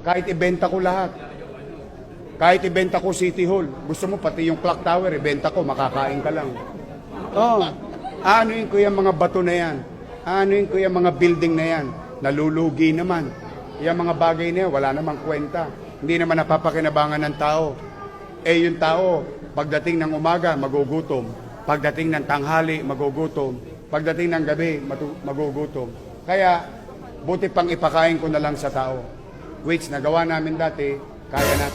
kahit ibenta ko lahat. Kahit ibenta ko City Hall. Gusto mo pati yung clock tower, ibenta ko, makakain ka lang. Oh, anuin ko yung mga bato na yan? Anuin ko yung mga building na yan? Nalulugi naman. Yung mga bagay na yan, wala namang kwenta. Hindi naman napapakinabangan ng tao. Eh yung tao, pagdating ng umaga, magugutom. Pagdating ng tanghali, magugutom. Pagdating ng gabi, magugutom. Kaya, buti pang ipakain ko na lang sa tao. Which nagawa namin dati, kaya na.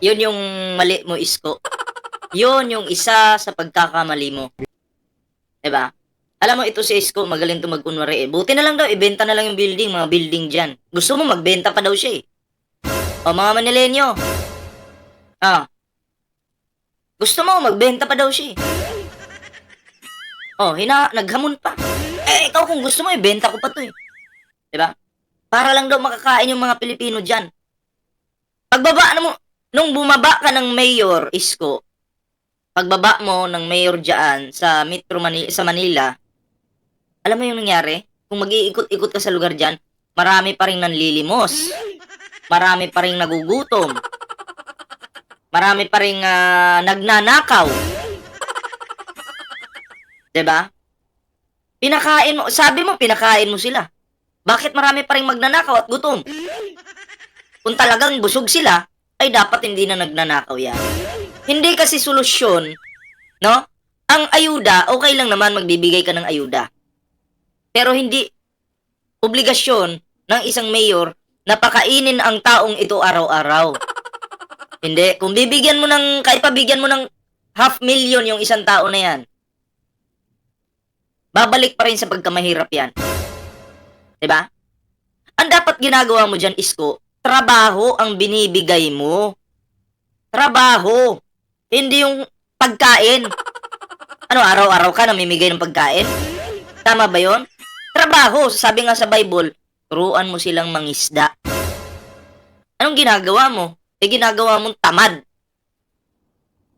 Yun yung mali mo, Isko. Yun yung isa sa pagkakamali mo. Diba? Alam mo, ito si Isko, magaling to magkunwari eh. Buti na lang daw, ibenta na lang yung building, mga building dyan. Gusto mo, magbenta pa daw siya eh. O mga Manilenyo. Ah. Gusto mo, magbenta pa daw siya eh. Oh, hina, naghamon pa. Eh, ikaw kung gusto mo, ibenta ko pa to eh. Diba? Para lang daw makakain yung mga Pilipino dyan. Pagbaba na mo, nung bumaba ka ng mayor, Isko, pagbaba mo ng mayor dyan sa Metro Manila, sa Manila, alam mo yung nangyari? Kung mag-iikot-ikot ka sa lugar dyan, marami pa rin nanlilimos. Marami pa rin nagugutom. Marami pa rin ah, nagnanakaw. 'Di ba? Pinakain mo, sabi mo pinakain mo sila. Bakit marami pa rin magnanakaw at gutom? Kung talagang busog sila, ay dapat hindi na nagnanakaw yan. Hindi kasi solusyon, no? Ang ayuda, okay lang naman magbibigay ka ng ayuda. Pero hindi obligasyon ng isang mayor na pakainin ang taong ito araw-araw. hindi. Kung bibigyan mo ng, kahit pabigyan mo ng half million yung isang tao na yan, babalik pa rin sa pagkamahirap yan. 'Di ba? Ang dapat ginagawa mo diyan isko, trabaho ang binibigay mo. Trabaho. Hindi yung pagkain. Ano, araw-araw ka namimigay ng pagkain? Tama ba yon? Trabaho. Sabi nga sa Bible, turuan mo silang mangisda. Anong ginagawa mo? Eh, ginagawa mong tamad.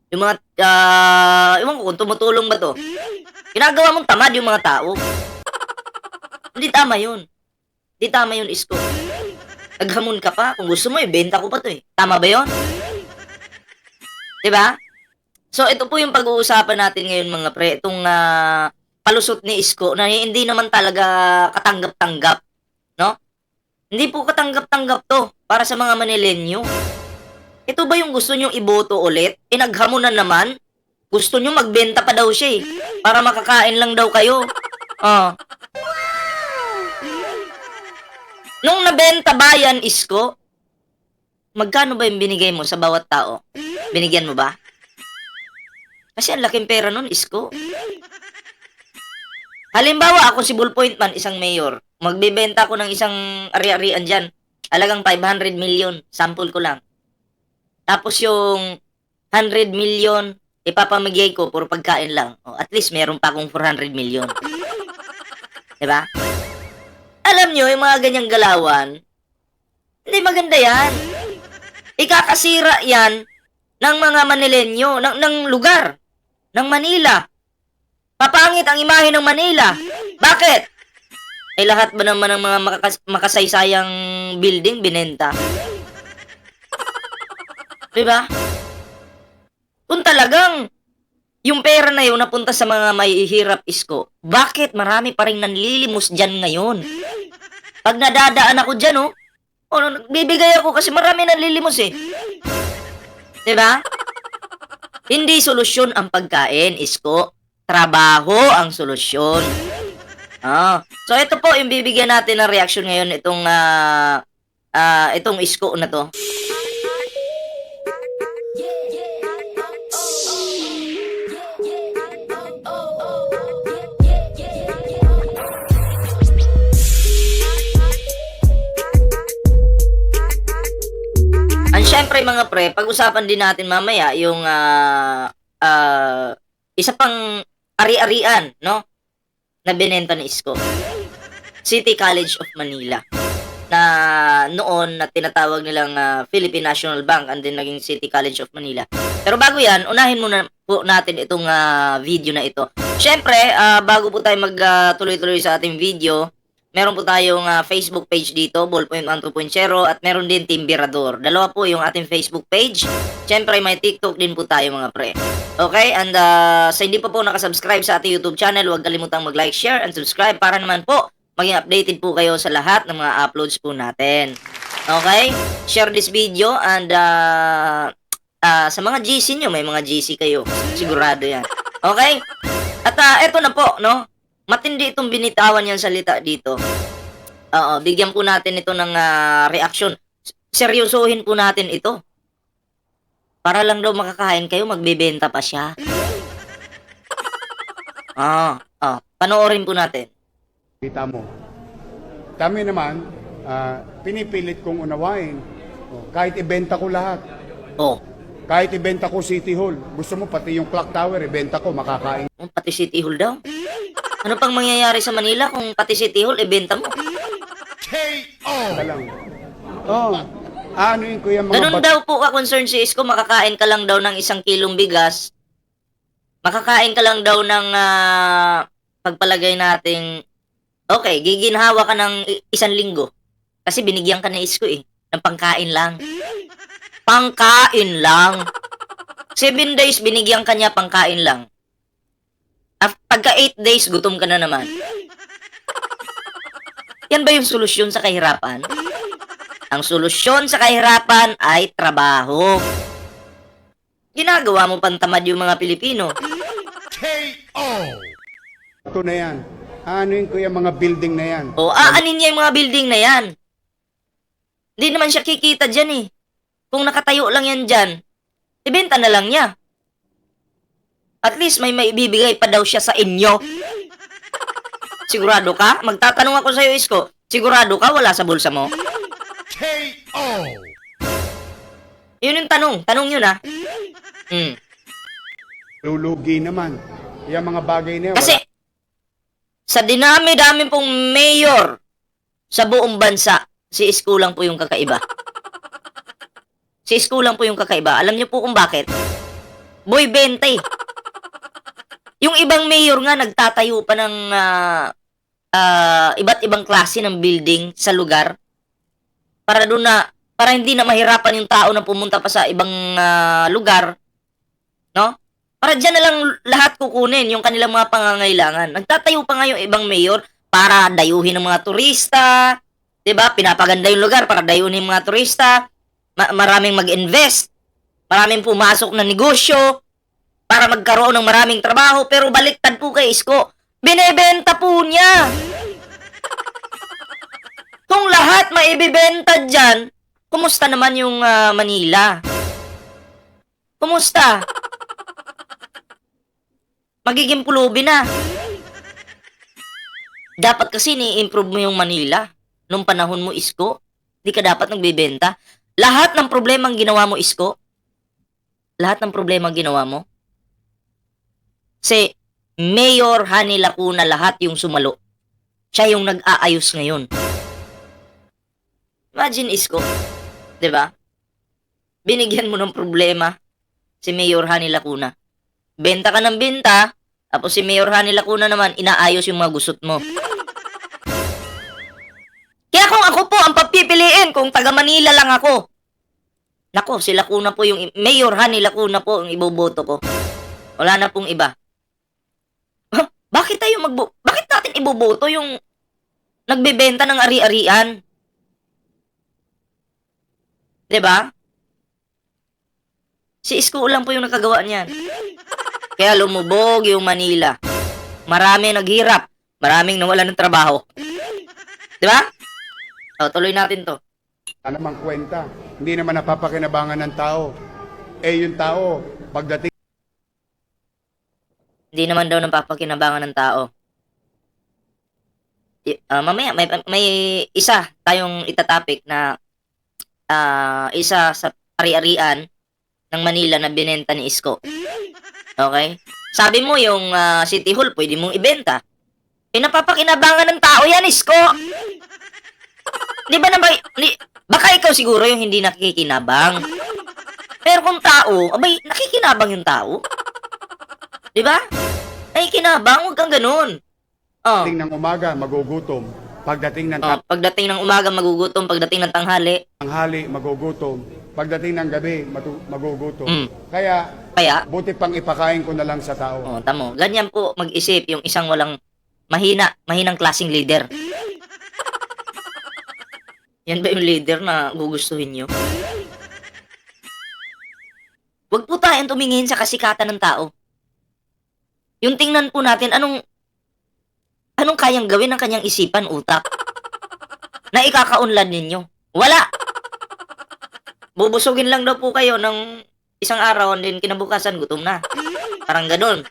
Yung mga, ah, ewan ko kung tumutulong ba to. Ginagawa mong tamad yung mga tao. Hindi tama yun. Hindi tama yun, Isko. Naghamon ka pa. Kung gusto mo, ibenta ko pa to eh. Tama ba yun? Diba? So, ito po yung pag-uusapan natin ngayon, mga pre. Itong ah, palusot ni Isko na hindi naman talaga katanggap-tanggap. No? Hindi po katanggap-tanggap to para sa mga Manilenyo. Ito ba yung gusto nyong iboto ulit? Inaghamon na naman? Gusto nyo magbenta pa daw siya eh. Para makakain lang daw kayo. Ah. Nung nabenta ba yan, Isko? Magkano ba yung binigay mo sa bawat tao? Binigyan mo ba? Kasi ang laking pera nun, Isko. Halimbawa, ako si Bullpoint Man, isang mayor. Magbebenta ko ng isang ari-arian dyan. Alagang 500 million. Sample ko lang. Tapos yung 100 million, ipapamigay ko puro pagkain lang. O, at least meron pa akong 400 million. Diba? Alam nyo, yung mga ganyang galawan, hindi maganda yan. Ikakasira yan ng mga Manilenyo, ng, ng lugar, ng Manila. Papangit ang imahe ng Manila. Bakit? Ay lahat ba naman ng mga makakas- makasaysayang building binenta? Diba? Kung talagang yung pera na yun napunta sa mga mahihirap isko, bakit marami pa rin nanlilimos dyan ngayon? Pag nadadaan ako dyan, oh, oh bibigay ako kasi marami nanlilimos eh. Diba? Hindi solusyon ang pagkain, isko. Trabaho ang solusyon. Ah, so ito po yung bibigyan natin ng reaction ngayon itong ah ah, itong isko na to. Syempre mga pre, pag-usapan din natin mamaya yung ah ah, isa pang ari-arian, no? Na binenta ni Isko. City College of Manila. Na noon na tinatawag nilang ah, Philippine National Bank and then naging City College of Manila. Pero bago yan, unahin muna po natin itong ah, video na ito. Syempre, ah, bago po tayo magtuloy-tuloy sa ating video, meron po tayong ah, Facebook page dito, Ballpoint 1 2.0 at meron din Team Birador. Dalawa po yung ating Facebook page. Siyempre may TikTok din po tayo mga pre. Okay? And ah, sa hindi pa po nakasubscribe sa ating YouTube channel, huwag kalimutang mag-like, share, and subscribe para naman po maging updated po kayo sa lahat ng mga uploads po natin. Okay? Share this video and ah, ah, sa mga GC nyo, may mga GC kayo. Sigurado yan. Okay? At ah, eto na po, no? Matindi itong binitawan niyang salita dito. Oo, bigyan po natin ito ng ah, reaction. Seryosohin po natin ito. Para lang daw makakain kayo, magbebenta pa siya. Ah, ah, panoorin po natin. Kita mo. Kami naman, ah, pinipilit kong unawain. Oh, kahit ibenta ko lahat. Oh, Kahit ibenta ko City Hall. Gusto mo pati yung clock tower, ibenta ko, makakain oh, pati City Hall daw. Ano pang mangyayari sa Manila kung pati City Hall, ibenta mo? ka lang. Oh, ano yun kuya mga Ganun bat- daw po ka concern si Isko, makakain ka lang daw ng isang kilong bigas. Makakain ka lang daw ng ah, pagpalagay nating okay, giginhawa ka ng i- isang linggo. Kasi binigyan ka ni Isko eh, ng pangkain lang. Pangkain lang. Seven days binigyan ka niya pangkain lang. Af- Pagka eight days, gutom ka na naman. Yan ba yung solusyon sa kahirapan? Ang solusyon sa kahirapan ay trabaho. Ginagawa mo pantamad yung mga Pilipino. Ito na yan. Ano yun kuya mga building na yan? O aanin niya yung mga building na yan. Hindi naman siya kikita dyan eh. Kung nakatayo lang yan dyan, ibenta na lang niya. At least may maibibigay pa daw siya sa inyo. Sigurado ka? Magtatanong ako sa'yo, Isko. Sigurado ka wala sa bulsa mo? Yun yung tanong. Tanong yun ah. Hmm. Lulugi naman. Yung mga bagay na yan. Kasi, sa dinami-dami pong mayor sa buong bansa, si Isko lang po yung kakaiba. Si Isko lang po yung kakaiba. Alam niyo po kung bakit? Boy 20. Yung ibang mayor nga nagtatayo pa ng ah, ah, iba't ibang klase ng building sa lugar para doon na para hindi na mahirapan yung tao na pumunta pa sa ibang ah, lugar. No? Para dyan na lang lahat kukunin yung kanilang mga pangangailangan. Nagtatayo pa nga yung ibang mayor para dayuhin ng mga turista. 'Di ba? Pinapaganda yung lugar para dayuhin yung mga turista. Ma- maraming mag-invest. Maraming pumasok na negosyo para magkaroon ng maraming trabaho. Pero baliktad po kay Isko. Binebenta po niya. Kung lahat maibibenta dyan, kumusta naman yung ah, Manila? Kumusta? magiging pulubi na. Dapat kasi ni-improve mo yung Manila. Nung panahon mo, Isko, di ka dapat nagbebenta. Lahat ng problema ang ginawa mo, Isko. Lahat ng problema ang ginawa mo. Si Mayor Hani Lacuna lahat yung sumalo. Siya yung nag-aayos ngayon. Imagine, Isko. 'Di ba? Binigyan mo ng problema si Mayor Hani Lacuna. Benta ka ng benta, tapos si Mayor Hani Lacuna naman, inaayos yung mga gusot mo. Kaya kung ako po ang papipiliin, kung taga Manila lang ako, nako, si Lacuna po yung, Mayor Hani Lacuna po ang iboboto ko. Wala na pong iba. Bakit tayo magbo... Bakit natin iboboto yung nagbebenta ng ari-arian? 'Di ba? Si Isko lang po yung nakagawa niyan. Kaya lumubog yung Manila. Marami naghirap. Maraming nawalan ng trabaho. Di ba? O, tuloy natin to. Wala namang kwenta. Hindi naman napapakinabangan ng tao. Eh yung tao, pagdating Hindi naman daw napapakinabangan ng tao. Ah, mamaya, may, may isa tayong itatapik na ah, isa sa ari-arian ng Manila na binenta ni Isko. Okay? Sabi mo yung ah, City Hall, pwede mong ibenta. Pinapapakinabangan ng tao yan, Isko! Di ba na ba, di, baka ikaw siguro yung hindi nakikinabang. Pero kung tao, abay, nakikinabang yung tao. Di ba? Nakikinabang, huwag kang ganun. Oh. ng umaga, magugutom. Pagdating ng Oh, pagdating ng umaga magugutom, pagdating ng tanghali, tanghali, magugutom. Pagdating ng gabi, matu- magugutom. Mm. Kaya, kaya buti pang ipakain ko na lang sa tao. Oh, tamo. Ganyan po mag-isip yung isang walang mahina, mahinang klaseng leader. Yan ba yung leader na gugustuhin nyo? Huwag po tayong tumingin sa kasikatan ng tao. Yung tingnan po natin, anong anong kayang gawin ng kanyang isipan, utak? Na ikakaunlad ninyo. Wala! Bubusugin lang daw po kayo ng isang araw and then kinabukasan gutom na. Parang ganun.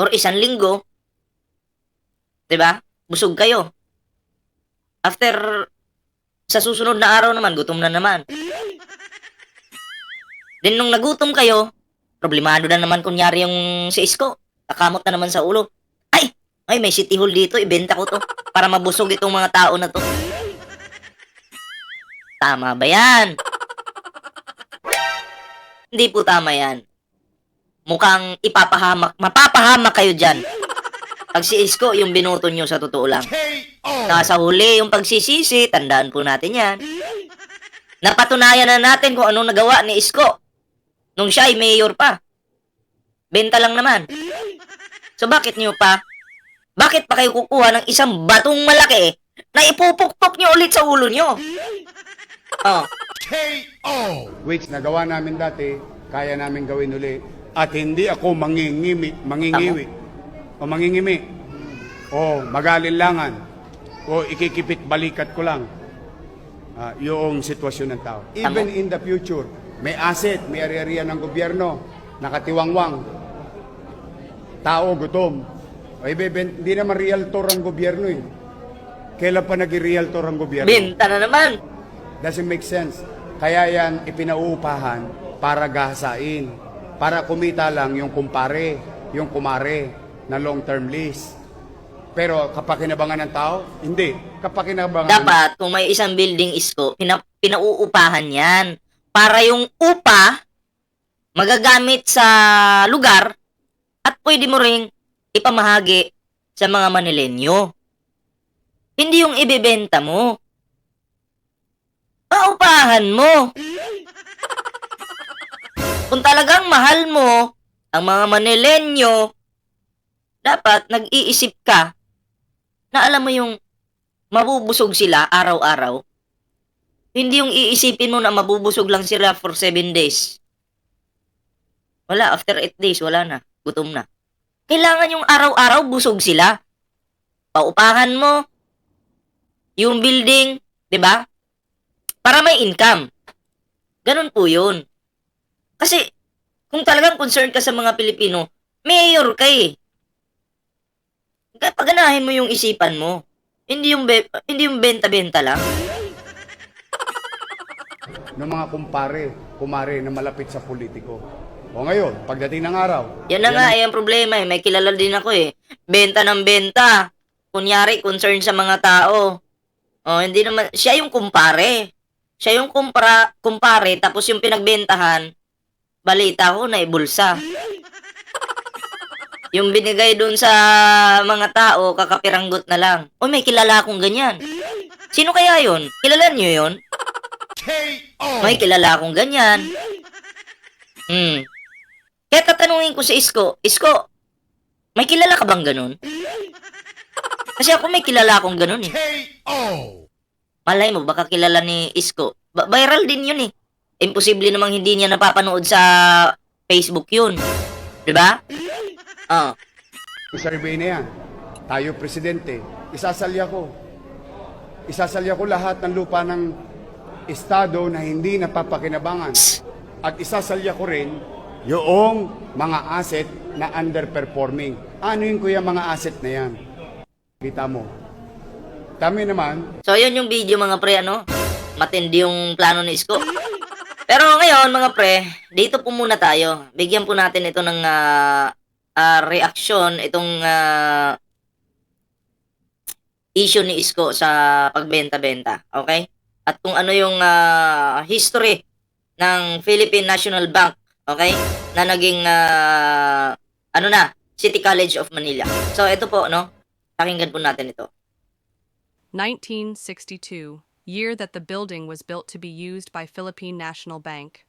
Or isang linggo, 'di ba? Busog kayo. After sa susunod na araw naman gutom na naman. Then nung nagutom kayo, problemado na naman kunyari yung si Isko. Kakamot na naman sa ulo. Ay, ay may city hall dito, ibenta ko to para mabusog itong mga tao na to. Tama ba yan? Hindi po tama yan. Mukhang ipapahamak, mapapahamak kayo dyan. Pag si Isko, yung binuto nyo sa totoo lang. Nasa huli yung pagsisisi, tandaan po natin yan. Napatunayan na natin kung anong nagawa ni Isko. Nung siya ay mayor pa. Benta lang naman. So bakit nyo pa? Bakit pa kayo kukuha ng isang batong malaki na ipupukpok nyo ulit sa ulo nyo? Oh, Which nagawa namin dati, kaya namin gawin uli. At hindi ako mangingimi, mangingiwi. O mangingimi. O magalinlangan. O ikikipit balikat ko lang. Ah, yung sitwasyon ng tao. Even in the future, may asset, may area ng gobyerno, nakatiwangwang. Tao gutom. O ibeben, hindi naman realtor ang gobyerno eh. Kailan pa naging realtor ang gobyerno? benta na naman. Doesn't make sense. Kaya yan ipinauupahan para gahasain. Para kumita lang yung kumpare, yung kumare na long-term lease. Pero kapakinabangan ng tao, hindi. Kapakinabangan... Dapat, kung may isang building isko, pina, pinauupahan yan. Para yung upa, magagamit sa lugar, at pwede mo ring ipamahagi sa mga Manilenyo. Hindi yung ibebenta mo. Paupahan mo. Kung talagang mahal mo ang mga Manilenyo, dapat nag-iisip ka na alam mo yung mabubusog sila araw-araw. Hindi yung iisipin mo na mabubusog lang sila for 7 days. Wala, after 8 days, wala na. Gutom na. Kailangan yung araw-araw busog sila. Paupahan mo yung building, 'di ba? Para may income. Ganun po 'yun. Kasi kung talagang concerned ka sa mga Pilipino, mayor ka eh. Paganahin mo yung isipan mo. Hindi yung be- hindi yung benta-benta lang. Ng mga kumpare, kumare na malapit sa politiko. O ngayon, pagdating ng araw, Yan na nga, eh, ang problema eh. May kilala din ako eh. Benta ng benta. Kunyari, concern sa mga tao. Oh, hindi naman, siya yung kumpare. Siya yung kumpara, kumpare, tapos yung pinagbentahan, balita ko na ibulsa. Yung binigay dun sa mga tao, kakapiranggot na lang. O, may kilala akong ganyan. Sino kaya yon? Kilala niyo yon? May kilala akong ganyan. Hmm. Kaya tatanungin ko si Isko, Isko, may kilala ka bang ganun? Kasi ako may kilala akong ganun eh. Malay mo, baka kilala ni Isko. Ba- viral din yun eh. Imposible namang hindi niya napapanood sa Facebook yun. Di ba? Oh. Survey na yan, tayo presidente, isasalya ko. Isasalya ko lahat ng lupa ng estado na hindi napapakinabangan. At isasalya ko rin yung mga asset na underperforming. Ano yung kuya mga asset na yan? Kita mo. Kami naman, So, yun yung video mga pre, ano? Matindi yung plano ni Isko. Pero ngayon, mga pre, dito po muna tayo. Bigyan po natin ito ng ah, ah, reaksyon, itong ah, issue ni Isko sa pagbenta-benta. Okay? At kung ano yung ah, history ng Philippine National Bank, okay? Na naging, ah, ano na, City College of Manila. So, ito po, no? Pakinggan po natin ito. 1962, year that the building was built to be used by Philippine National Bank.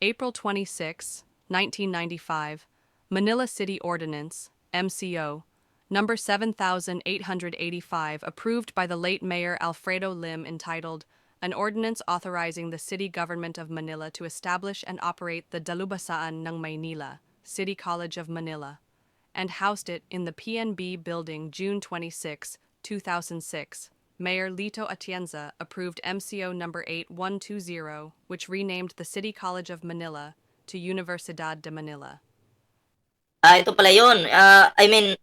April 26, 1995, Manila City Ordinance, MCO, number 7885, approved by the late Mayor Alfredo Lim entitled An Ordinance Authorizing the City Government of Manila to Establish and Operate the Dalubasaan ng Maynila, City College of Manila, and housed it in the PNB building June 26, 2006. Mayor Lito Atienza approved MCO number 8120, which renamed the City College of Manila to Universidad de Manila. Ah, ito pala yun. Ah, I mean,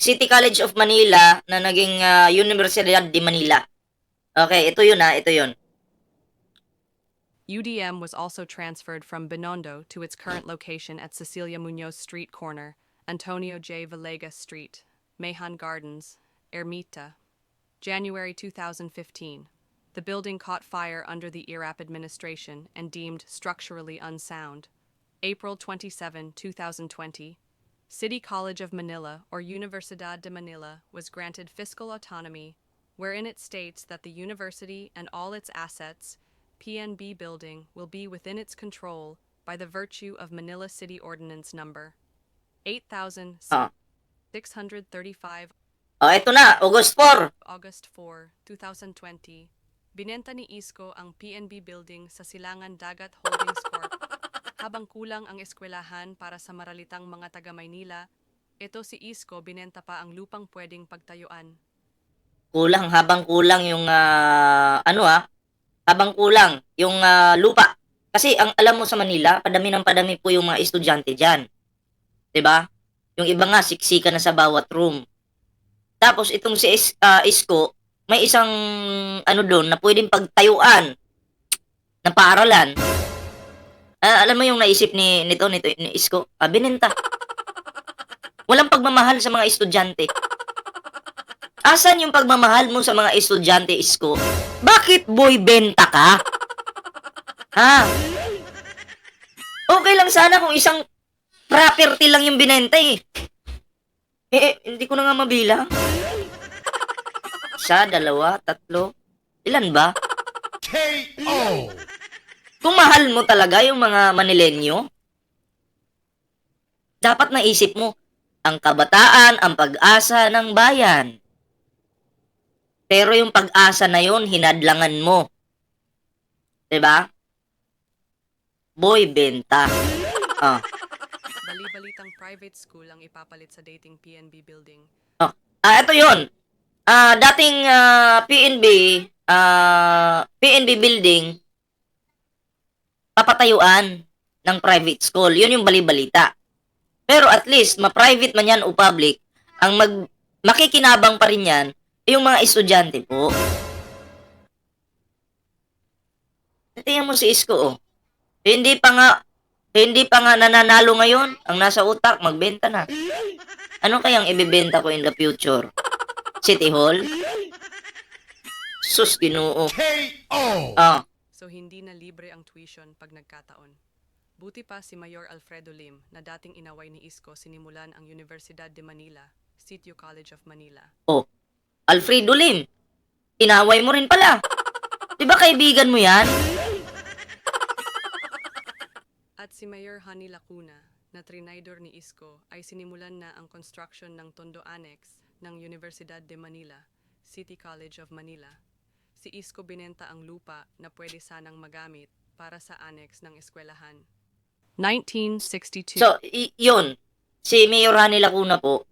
City College of Manila na naging ah, Universidad de Manila. Okay, ito yun ito yun. UDM was also transferred from Binondo to its current location at Cecilia Munoz Street corner, Antonio J. Villegas Street, Mayhan Gardens, Ermita. January 2015. The building caught fire under the IRAP administration and deemed structurally unsound. April 27, 2020. City College of Manila, or Universidad de Manila, was granted fiscal autonomy, wherein it states that the university and all its assets, PNB building, will be within its control by the virtue of Manila City Ordinance Number Ah. 8635 Oh, ito na, August 4. August 4, 2020, binenta ni Isko ang PNB building sa Silangan Dagat Holdings Corp. Habang kulang ang eskwelahan para sa maralitang mga taga Maynila, ito si Isko binenta pa ang lupang pwedeng pagtayuan. Kulang, habang kulang yung, ah, ano ah, habang kulang yung ah, lupa. Kasi ang alam mo sa Manila, padami ng padami po yung mga estudyante dyan. 'Di ba? Yung iba nga, siksika na sa bawat room. Tapos itong si Is- ah, Isko, may isang ano doon na pwedeng pagtayuan na paaralan. Ah, alam mo yung naisip ni nito nito ni Isko, ah, binenta. Walang pagmamahal sa mga estudyante. Asan yung pagmamahal mo sa mga estudyante, Isko? Bakit boy benta ka? Ha? Okay lang sana kung isang property lang yung binenta eh. Eh, eh, hindi ko na nga mabilang. Isa, dalawa, tatlo. Ilan ba? Kung mahal mo talaga yung mga Manilenyo, dapat naisip mo, ang kabataan, ang pag-asa ng bayan. Pero yung pag-asa na yon hinadlangan mo. 'Di ba? Boy, benta. Ah. Bali-balitang private school ang ipapalit sa dating PNB building. Ah, ito 'yon. Ah, dating ah, PNB, ah, PNB building papatayuan ng private school. 'Yun yung bali-balita. Pero at least ma-private man yan o public, ang mag makikinabang pa rin yan yung mga estudyante po. Tingnan mo si Isko oh. Hindi pa nga hindi pa nga nananalo ngayon. Ang nasa utak, magbenta na. Ano kayang ibebenta ko in the future? City Hall? Sus, ginoo. Ah, So hindi na libre ang tuition pag nagkataon. Buti pa si Mayor Alfredo Lim na dating inaway ni Isko sinimulan ang Universidad de Manila, Sitio College of Manila. oh. Alfredo Lim. Inaway mo rin pala. Di ba kaibigan mo yan? At si Mayor Hani Lacuna na trinaydor ni Isko ay sinimulan na ang construction ng Tondo Annex ng Universidad de Manila, City College of Manila. Si Isko binenta ang lupa na pwede sanang magamit para sa annex ng eskwelahan. 1962 So, y- yun. Si Mayor Rani Lacuna po,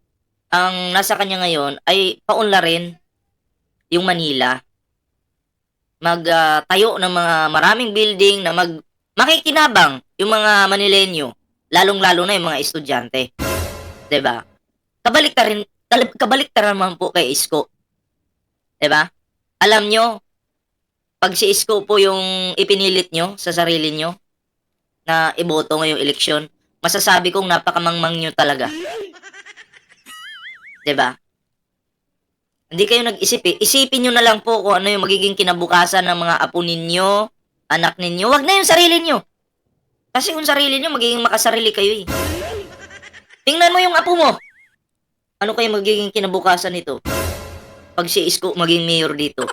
ang nasa kanya ngayon ay paunlarin yung Manila. Magtayo ng mga maraming building na mag makikinabang yung mga Manilenyo, lalong-lalo na yung mga estudyante. 'Di ba? Kabalik ka rin kabalik naman po kay Isko. 'Di ba? Alam nyo, pag si Isko po yung ipinilit nyo sa sarili nyo na iboto ngayong eleksyon, masasabi kong napakamangmang nyo talaga. 'Di ba? Hindi kayo nag-isip eh. Isipin nyo na lang po kung ano yung magiging kinabukasan ng mga apo ninyo, anak ninyo. Wag na yung sarili nyo. Kasi kung sarili nyo, magiging makasarili kayo eh. Tingnan mo yung apo mo. Ano kayo magiging kinabukasan nito? pag si Isko maging mayor dito.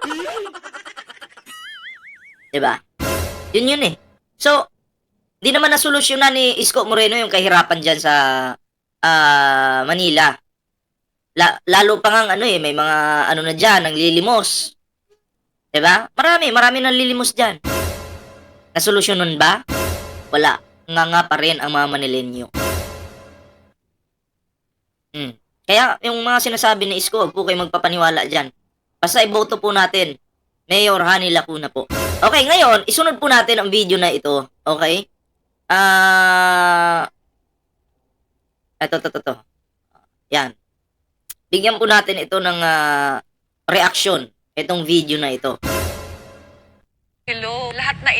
'Di ba? Yun yun eh. So, di naman nasolusyonan ni Isko Moreno yung kahirapan diyan sa ah, Manila. La- lalo pa nga ano eh, may mga ano na diyan, ang lilimos. 'Di ba? Marami, marami nang lilimos diyan. Nasolusyonan ba? Wala. Nga nga pa rin ang mga Manilenyo. Hmm. Kaya yung mga sinasabi ni Isko, huwag po kayo magpapaniwala dyan. Basta iboto po natin. Mayor Hani Lacuna po. Okay, ngayon, isunod po natin ang video na ito. Okay? Ah... ito, ito, ito, ito. Yan. Bigyan po natin ito ng ah, reaction. Itong video na ito.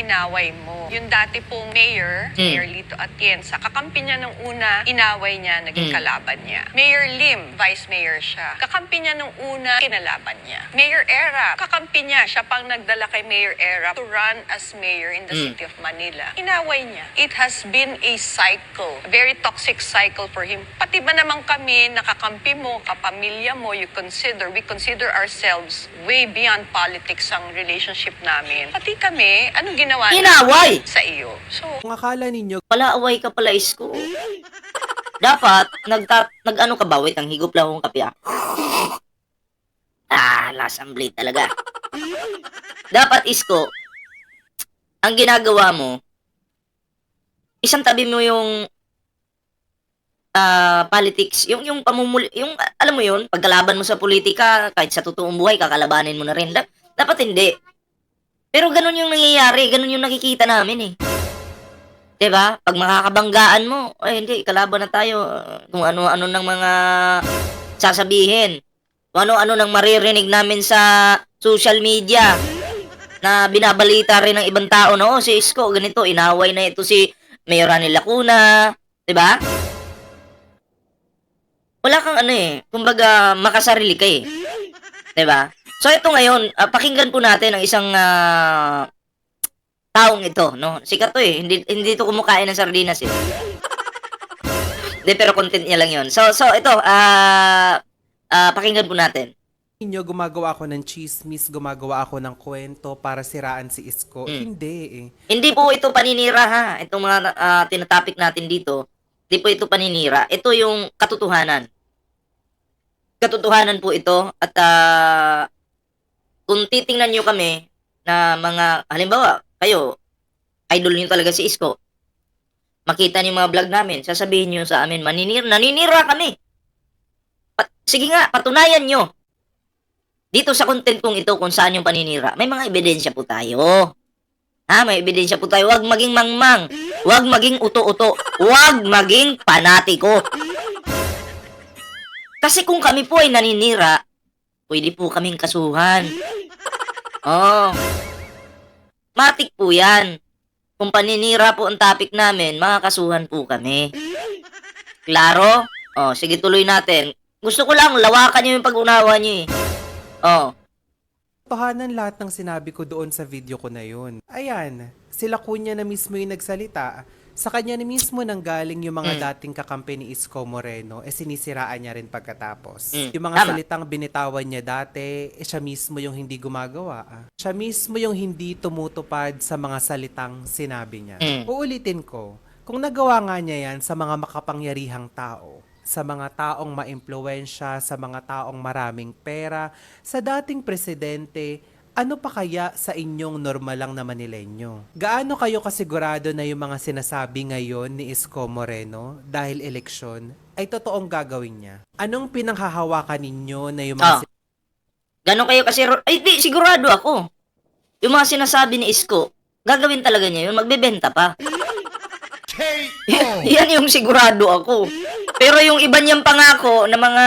Inaway mo. Yung dati pong mayor, Mm. Mayor Lito Atienza, kakampi niya nung una, inaway niya, naging Mm. kalaban niya. Mayor Lim, vice mayor siya. Kakampi niya nung una, kinalaban niya. Mayor Era, kakampi niya, siya pang nagdala kay Mayor Era to run as mayor in the Mm. city of Manila. Inaway niya. It has been a cycle, a very toxic cycle for him. Pati ba naman kami, nakakampi mo, kapamilya mo, you consider, we consider ourselves way beyond politics ang relationship namin. Pati kami, anong ginawa Inaway! namin sa iyo? So, Kung akala ninyo Wala away ka pala, Isko. Dapat, nagta, nag-ano ka ba? Wait, ang higop lang akong kape ah. Ah, lasang blade talaga. Dapat, Isko, ang ginagawa mo, isang tabi mo yung ah, politics, yung yung pamumuli, yung alam mo yun, pagkalaban mo sa politika, kahit sa totoong buhay, kakalabanin mo na rin. Da- dapat hindi. Pero ganun yung nangyayari, ganun yung nakikita namin eh. 'Di ba? Pag makakabanggaan mo, ay hindi, kalaban na tayo. Kung ano-ano ng mga sasabihin. Kung ano-ano nang maririnig namin sa social media na binabalita rin ng ibang tao na, oh, si Isko, ganito, inaway na ito si Mayor Rani Lacuna. 'Di ba? Wala kang ano eh, kumbaga makasarili ka eh. 'Di ba? So ito ngayon, ah, pakinggan po natin ang isang ah, taong ito, no? Sikat to eh. Hindi hindi to kumakain ng sardinas eh. Hindi, pero content niya lang 'yon. So so ito, ah ah, pakinggan po natin. ninyo gumagawa ako ng chismis, gumagawa ako ng kwento para siraan si Isko. Mm. Hindi eh. Hindi po ito paninira ha. Itong mga ah, tinatapik natin dito, hindi po ito paninira. Ito yung katotohanan. Katotohanan po ito at ah, kung titingnan nyo kami na mga, halimbawa, kayo, idol nyo talaga si Isko. Makita niyo mga vlog namin, sasabihin nyo sa amin, maninira, naninira kami. Pat, sige nga, patunayan nyo. Dito sa content kong ito kung saan yung paninira, may mga ebidensya po tayo. Ha, may ebidensya po tayo. Huwag maging mangmang. Huwag maging uto-uto. Huwag maging panatiko. Kasi kung kami po ay naninira, pwede po kaming kasuhan. Oh. Matik po yan. Kung paninira po ang topic namin, makakasuhan po kami. Klaro? Oh, sige tuloy natin. Gusto ko lang, lawakan niyo yung pag-unawa niyo eh. Oh. Tohanan lahat ng sinabi ko doon sa video ko na yun. Ayan, sila kunya na mismo yung nagsalita. Sa kanya na mismo nang galing yung mga Mm. dating kakampi ni Isko Moreno, eh sinisiraan niya rin pagkatapos. Mm, Yung mga tama. salitang binitawan niya dati, eh siya mismo yung hindi gumagawa. ah. Siya mismo yung hindi tumutupad sa mga salitang sinabi niya. Mm. Uulitin ko, kung nagawa nga niya yan sa mga makapangyarihang tao, sa mga taong maimpluwensya, sa mga taong maraming pera, sa dating presidente, ano pa kaya sa inyong normal lang na Manilenyo? Gaano kayo kasigurado na yung mga sinasabi ngayon ni Isko Moreno dahil eleksyon ay totoong gagawin niya? Anong pinanghahawakan ninyo na yung mga Ah. Ganon kayo kasi, ay di, sigurado ako. Yung mga sinasabi ni Isko, gagawin talaga niya yun, magbebenta pa. Yan yung sigurado ako. Pero yung iba niyang pangako na mga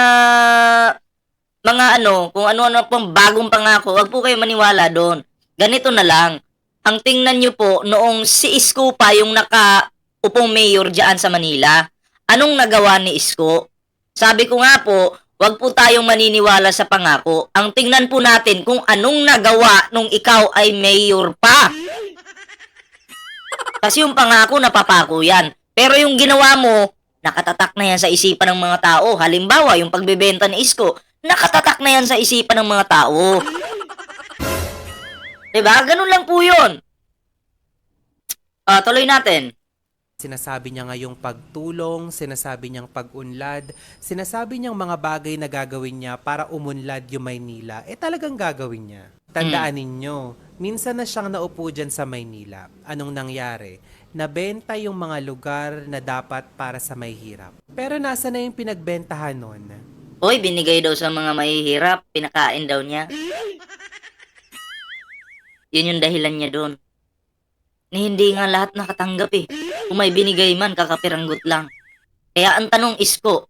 mga ano, kung ano-ano pong bagong pangako, wag po kayo maniwala doon. Ganito na lang. Ang tingnan niyo po, noong si Isko pa yung naka upong mayor diyan sa Manila, anong nagawa ni Isko? Sabi ko nga po, wag po tayong maniniwala sa pangako. Ang tingnan po natin kung anong nagawa nung ikaw ay mayor pa. Kasi yung pangako, napapako yan. Pero yung ginawa mo, nakatatak na yan sa isipan ng mga tao. Halimbawa, yung pagbebenta ni Isko Nakatatak na yan sa isipan ng mga tao. Diba? Ganun lang po yun. Ah, tuloy natin. Sinasabi niya ngayong pagtulong, sinasabi niyang pag-unlad, sinasabi niyang mga bagay na gagawin niya para umunlad yung Maynila, eh talagang gagawin niya. Tandaan ninyo, minsan na siyang naupo dyan sa Maynila. Anong nangyari? Nabenta yung mga lugar na dapat para sa may hirap. Pero nasa na yung pinagbentahan nun? Uy, binigay daw sa mga mahihirap. Pinakain daw niya. Yun yung dahilan niya doon. Na hindi nga lahat nakatanggap eh. Kung may binigay man, kakapiranggot lang. Kaya ang tanong is ko,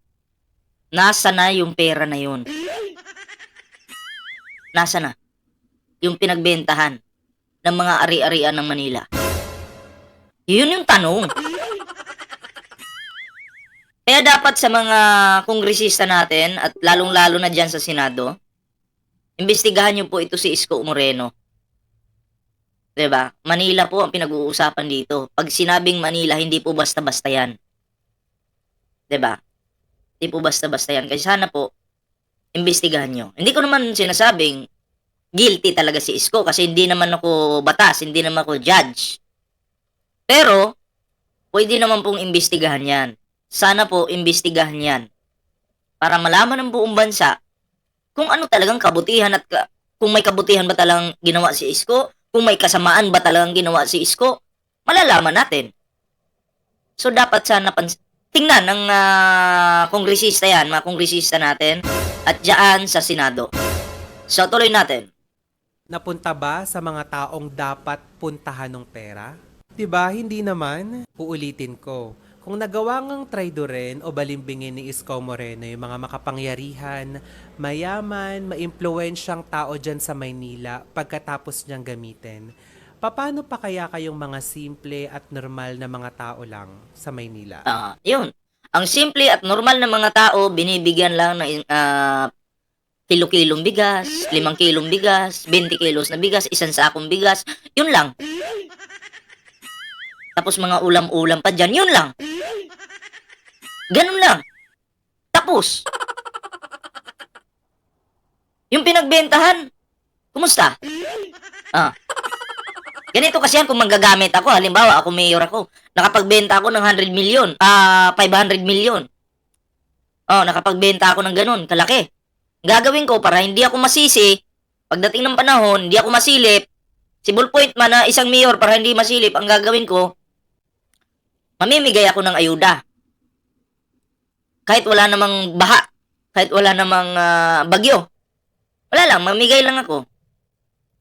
nasa na yung pera na yun? Nasa na? Yung pinagbentahan ng mga ari-arian ng Manila. Yun yung tanong. Kaya dapat sa mga kongresista natin at lalong-lalo na dyan sa Senado, imbestigahan niyo po ito si Isko Moreno. 'Di ba? Manila po ang pinag-uusapan dito. Pag sinabing Manila, hindi po basta-basta 'yan. 'Di ba? Hindi po basta-basta 'yan. Kaya sana po imbestigahan niyo. Hindi ko naman sinasabing guilty talaga si Isko kasi hindi naman ako batas, hindi naman ako judge. Pero pwede naman pong imbestigahan 'yan. Sana po imbestigahan 'yan para malaman ng buong bansa kung ano talagang kabutihan at ka- kung may kabutihan ba talagang ginawa si Isko, kung may kasamaan ba talagang ginawa si Isko, malalaman natin. So dapat sana pans- tingnan ng ah, kongresista yan, mga kongresista natin, at diyan sa Senado. So tuloy natin. Napunta ba sa mga taong dapat puntahan ng pera? 'Di ba? Hindi naman. Uulitin ko. Kung nagawa ngang traidoren o balimbingin ni Isko Moreno yung mga makapangyarihan, mayaman, maimpluwensyang tao dyan sa Maynila pagkatapos niyang gamitin, paano pa kaya kayong mga simple at normal na mga tao lang sa Maynila? Ah, yun. Ang simple at normal na mga tao, binibigyan lang ng ah, kilo-kilong bigas, limang kilong bigas, 20 kilos na bigas, isang sakong bigas, yun lang. Tapos mga ulam-ulam pa dyan, yun lang. Ganun lang. Tapos. Yung pinagbentahan, kumusta? Ah. Ganito kasi yan kung manggagamit ako. Halimbawa, ako mayor ako. Nakapagbenta ako ng 100 million. Ah, 500 million. Oh, nakapagbenta ako ng ganun. Kalaki. Gagawin ko para hindi ako masisi. Pagdating ng panahon, hindi ako masilip. Si Ballpoint man na isang mayor para hindi masilip, ang gagawin ko, mamimigay ako ng ayuda. Kahit wala namang baha. Kahit wala namang ah, bagyo. Wala lang, mamigay lang ako.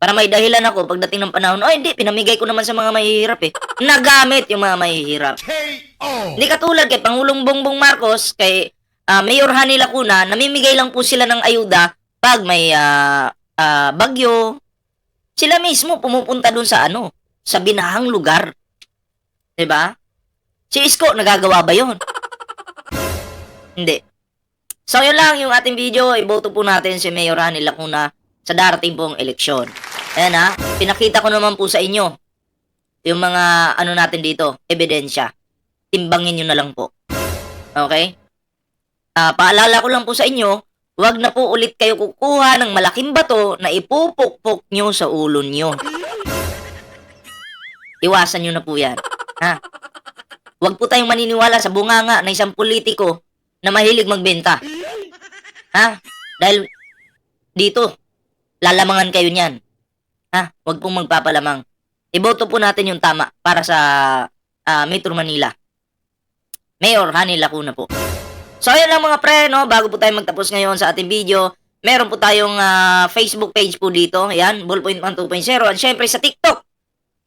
Para may dahilan ako pagdating ng panahon, oh hindi, pinamigay ko naman sa mga mahihirap eh. Nagamit yung mga mahihirap. Hindi katulad kay Pangulong Bongbong Marcos, kay ah, Mayor Hani Lacuna, namimigay lang po sila ng ayuda pag may ah, ah, bagyo. Sila mismo pumupunta dun sa ano, sa binahang lugar. 'Di ba? Si Isko, nagagawa ba yun? Hindi. So, yun lang yung ating video. Iboto po natin si Mayor Hani Lacuna sa darating pong eleksyon. Ayan ha, pinakita ko naman po sa inyo yung mga ano natin dito, ebidensya. Timbangin nyo na lang po. Okay? Ah, paalala ko lang po sa inyo, huwag na po ulit kayo kukuha ng malaking bato na ipupukpok nyo sa ulo nyo. Iwasan nyo na po yan. Ha? Huwag po tayong maniniwala sa bunganga ng isang politiko na mahilig magbenta. Ha? Dahil dito, lalamangan kayo niyan. Ha? Huwag pong magpapalamang. Iboto po natin yung tama para sa ah, Metro Manila. Mayor Hani Lacuna po. So ayun lang mga pre, no? Bago po tayo magtapos ngayon sa ating video, meron po tayong ah, Facebook page po dito. Ayan, Ballpoint Man 2.0. At syempre sa TikTok,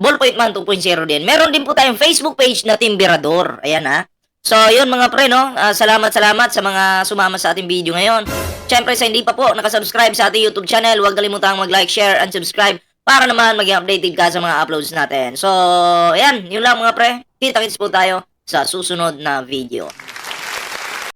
Ballpoint Man 2.0 din. Meron din po tayong Facebook page na Timberador. Ayan ha. So, yun mga pre, no? Ah, salamat, salamat sa mga sumama sa ating video ngayon. Siyempre, sa hindi pa po nakasubscribe sa ating YouTube channel, huwag kalimutang mag-like, share, and subscribe para naman maging updated ka sa mga uploads natin. So, ayan, yun lang mga pre. Kita-kits po tayo sa susunod na video.